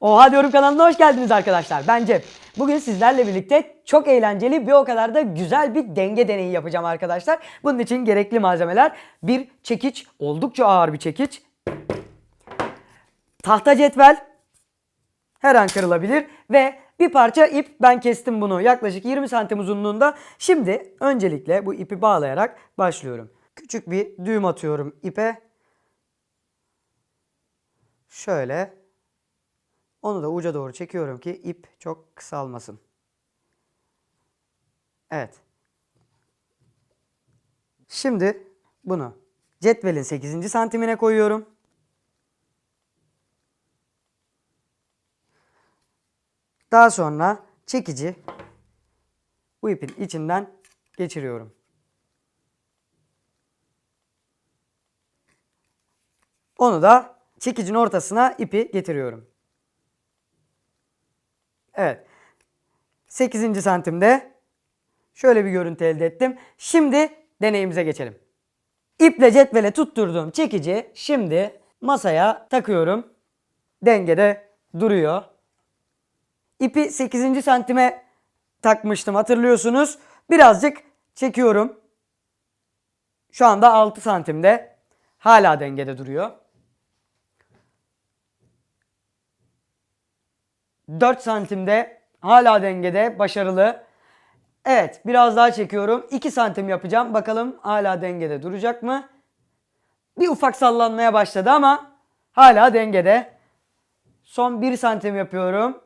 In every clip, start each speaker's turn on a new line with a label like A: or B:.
A: Oha diyorum kanalına hoş geldiniz arkadaşlar. Ben Cem. Bugün sizlerle birlikte çok eğlenceli bir o kadar da güzel bir denge deneyi yapacağım arkadaşlar. Bunun için gerekli malzemeler bir çekiç, oldukça ağır bir çekiç. Tahta cetvel, her an kırılabilir ve bir parça ip ben kestim bunu yaklaşık 20 santim uzunluğunda. Şimdi öncelikle bu ipi bağlayarak başlıyorum. Küçük bir düğüm atıyorum ipe. Şöyle. Onu da uca doğru çekiyorum ki ip çok kısalmasın. Evet. Şimdi bunu cetvelin 8. santimine koyuyorum. Daha sonra çekici bu ipin içinden geçiriyorum. Onu da çekicin ortasına ipi getiriyorum. Evet. 8. santimde şöyle bir görüntü elde ettim. Şimdi deneyimize geçelim. İple cetvele tutturduğum çekici şimdi masaya takıyorum. Dengede duruyor. İpi 8. santime takmıştım hatırlıyorsunuz. Birazcık çekiyorum. Şu anda 6 santimde. Hala dengede duruyor. 4 santimde hala dengede başarılı. Evet biraz daha çekiyorum. 2 santim yapacağım. Bakalım hala dengede duracak mı? Bir ufak sallanmaya başladı ama hala dengede. Son 1 santim yapıyorum.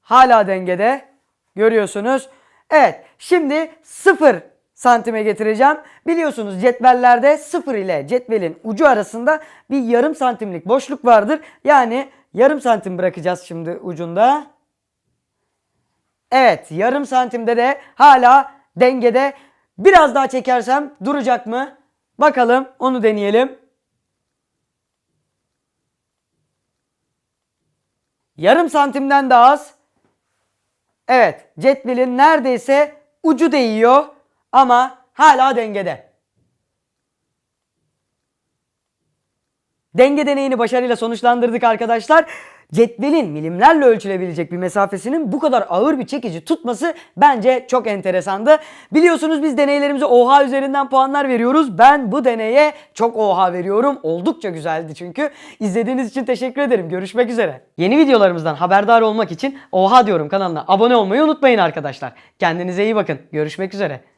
A: Hala dengede. Görüyorsunuz. Evet şimdi 0 santime getireceğim. Biliyorsunuz cetvellerde 0 ile cetvelin ucu arasında bir yarım santimlik boşluk vardır. Yani yarım santim bırakacağız şimdi ucunda. Evet yarım santimde de hala dengede. Biraz daha çekersem duracak mı? Bakalım onu deneyelim. Yarım santimden daha az. Evet, cetvelin neredeyse ucu değiyor ama hala dengede. Denge deneyini başarıyla sonuçlandırdık arkadaşlar. Cetvelin milimlerle ölçülebilecek bir mesafesinin bu kadar ağır bir çekici tutması bence çok enteresandı. Biliyorsunuz biz deneylerimize oha üzerinden puanlar veriyoruz. Ben bu deneye çok oha veriyorum. Oldukça güzeldi çünkü. İzlediğiniz için teşekkür ederim. Görüşmek üzere. Yeni videolarımızdan haberdar olmak için oha diyorum kanalına abone olmayı unutmayın arkadaşlar. Kendinize iyi bakın. Görüşmek üzere.